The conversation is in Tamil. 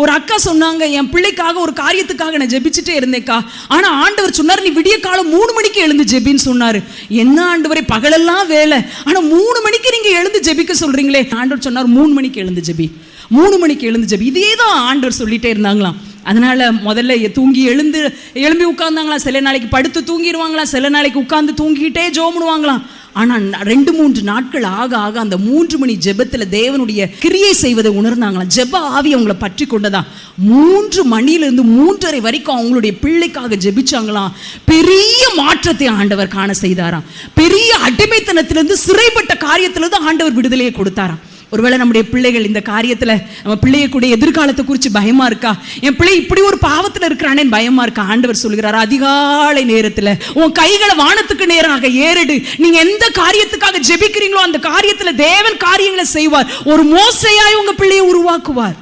ஒரு அக்கா சொன்னாங்க என் பிள்ளைக்காக ஒரு காரியத்துக்காக நான் ஜெபிச்சுட்டே இருந்தேக்கா ஆனால் ஆண்டவர் சொன்னார் நீ விடிய காலம் மூணு மணிக்கு எழுந்து ஜெபின்னு சொன்னார். என்ன ஆண்டவரை பகலெல்லாம் வேலை. ஆனால் மூணு மணிக்கு நீங்கள் எழுந்து ஜெபிக்க சொல்கிறீங்களே ஆண்டவர் சொன்னார் மூணு மணிக்கு எழுந்து ஜெபி. மூணு மணிக்கு எழுந்து ஜெபி. இதே தான் ஆண்டவர் சொல்லிட்டே இருந்தாங்களாம். அதனால முதல்ல தூங்கி எழுந்து எழும்பி உட்காந்தாங்களாம் சில நாளைக்கு படுத்து தூங்கிடுவாங்களாம் சில நாளைக்கு உட்காந்து தூங்கிக்கிட்டே ஜோமுடுவாங்களாம். ஆனால் ரெண்டு மூன்று நாட்கள் ஆக ஆக அந்த மூன்று மணி ஜெபத்தில் தேவனுடைய கிரியை செய்வதை உணர்ந்தாங்களாம். ஜெப ஆவி அவங்கள பற்றி கொண்டதா? மூன்று மணியிலிருந்து மூன்றரை வரைக்கும் அவங்களுடைய பிள்ளைக்காக ஜெபிச்சாங்களாம். பெரிய மாற்றத்தை ஆண்டவர் காண செய்தாராம். பெரிய அடிமைத்தனத்திலிருந்து சிறைப்பட்ட காரியத்திலிருந்து ஆண்டவர் விடுதலையை கொடுத்தாராம். ஒருவேளை நம்முடைய பிள்ளைகள் இந்த காரியத்தில் நம்ம பிள்ளைய கூட எதிர்காலத்தை குறித்து பயமாக இருக்கா? என் பிள்ளை இப்படி ஒரு பாவத்தில் இருக்கிறானே பயமாக இருக்கா? ஆண்டவர் சொல்கிறார் அதிகாலை நேரத்தில் உன் கைகளை வானத்துக்கு நேராக ஏறிடு. நீங்க எந்த காரியத்துக்காக ஜெபிக்கிறீங்களோ அந்த காரியத்தில் தேவன் காரியங்களை செய்வார். ஒரு மோசையாய் உங்க பிள்ளையை உருவாக்குவார்.